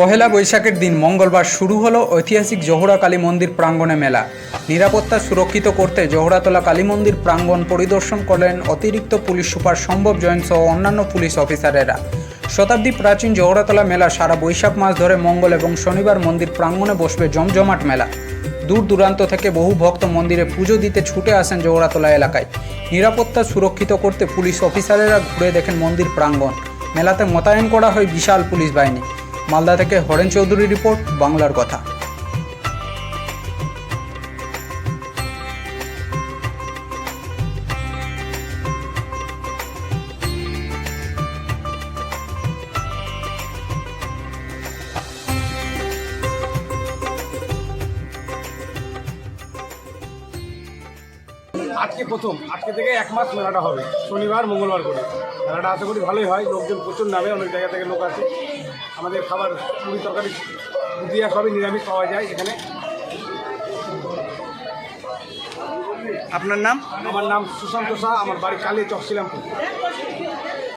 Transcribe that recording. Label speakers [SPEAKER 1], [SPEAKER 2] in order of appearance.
[SPEAKER 1] পহেলা বৈশাখের দিন মঙ্গলবার শুরু হলো ঐতিহাসিক জোহরা কালী মন্দির প্রাঙ্গণে মেলা। নিরাপত্তা সুরক্ষিত করতে জোহরাতলা কালী মন্দির প্রাঙ্গণ পরিদর্শন করলেন অতিরিক্ত পুলিশ সুপার সম্ভব জৈন সহ অন্যান্য পুলিশ অফিসারেরা। শতাব্দী প্রাচীন জোহরাতলা মেলা সারা বৈশাখ মাস ধরে মঙ্গল এবং শনিবার মন্দির প্রাঙ্গণে বসবে জমজমাট মেলা। দূর দূরান্ত থেকে বহু ভক্ত মন্দিরে পুজো দিতে ছুটে আসেন জোহরাতলা এলাকায়। নিরাপত্তা সুরক্ষিত করতে পুলিশ অফিসারেরা ঘুরে দেখেন মন্দির প্রাঙ্গণ। মেলাতে মোতায়েন করা হয় বিশাল পুলিশ বাহিনী। মালদা থেকে হরেন চৌধুরী রিপোর্ট, বাংলার কথা।
[SPEAKER 2] আজকে প্রথম। আজকে থেকে এক মাস মেলাটা হবে। শনিবার, মঙ্গলবার করে। মেলাটা আশা করি ভালোই হয়। লোকজন প্রচুর নামে অনেক জায়গা থেকে লোক আসে। আমাদের খাবার পুরি তরকারি দিয়া সবই নিরামিষ পাওয়া যায় এখানে।
[SPEAKER 3] আপনার নাম?
[SPEAKER 2] আমার নাম সুশান্ত শাহ আমার বাড়ি কালী চকশিলামপুর